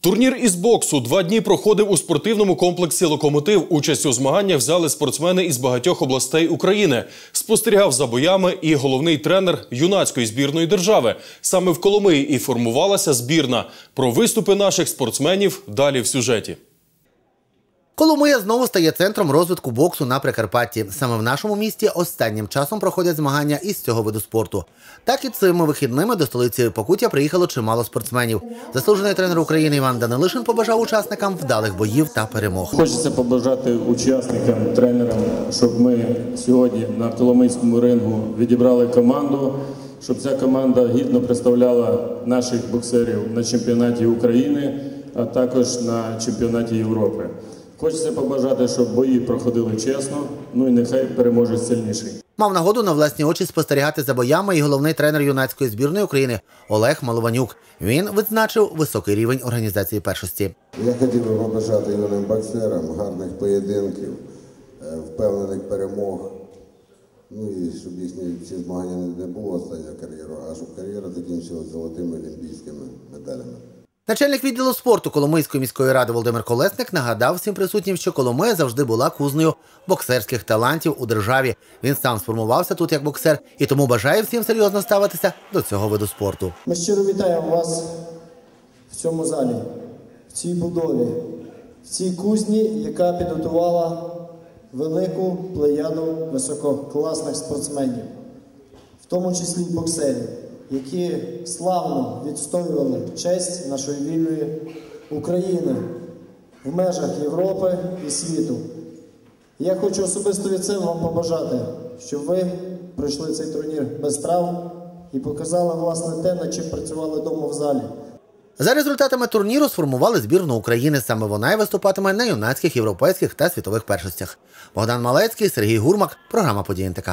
Турнір із боксу два дні проходив у спортивному комплексі Локомотив. Участь у змаганнях взяли спортсмени із багатьох областей України. Спостерігав за боями і головний тренер юнацької збірної держави. Саме в Коломиї і формувалася збірна. Про виступи наших спортсменів далі в сюжеті. Коломия знову стає центром розвитку боксу на Прикарпатті. Саме в нашому місті останнім часом проходять змагання із цього виду спорту. Так і цими вихідними до столиці Покуття приїхало чимало спортсменів. Заслужений тренер України Іван Данилишин побажав учасникам вдалих боїв та перемог. Хочеться побажати учасникам, тренерам, щоб ми сьогодні на Коломийському рингу відібрали команду, щоб ця команда гідно представляла наших боксерів на чемпіонаті України, а також на чемпіонаті Європи. Хочеться побажати, щоб бої проходили чесно, ну і нехай переможе сильніший. Мав нагоду на власні очі спостерігати за боями і головний тренер юнацької збірної України Олег Малованюк. Він відзначив високий рівень організації першості. Я хотів би побажати юним боксерам гарних поєдинків, е, впевнених перемог. Ну і щоб їхні ці змагання не було останньою кар'єрою, а щоб кар'єра закінчилася золотими олімпійськими медалями. Начальник відділу спорту Коломийської міської ради Володимир Колесник нагадав всім присутнім, що Коломия завжди була кузнею боксерських талантів у державі. Він сам сформувався тут як боксер і тому бажає всім серйозно ставитися до цього виду спорту. Ми щиро вітаємо вас в цьому залі, в цій будові, в цій кузні, яка підготувала велику плеяду висококласних спортсменів, в тому числі й боксерів, які славно відстоювали честь нашої вільної України в межах Європи і світу. Я хочу особисто від себе вам побажати, щоб ви пройшли цей турнір без травм і показали власне те, над чим працювали вдома в залі. За результатами турніру сформували збірну України. Саме вона й виступатиме на юнацьких європейських та світових першостях. Богдан Малецький, Сергій Гурмак, програма «Події НТК».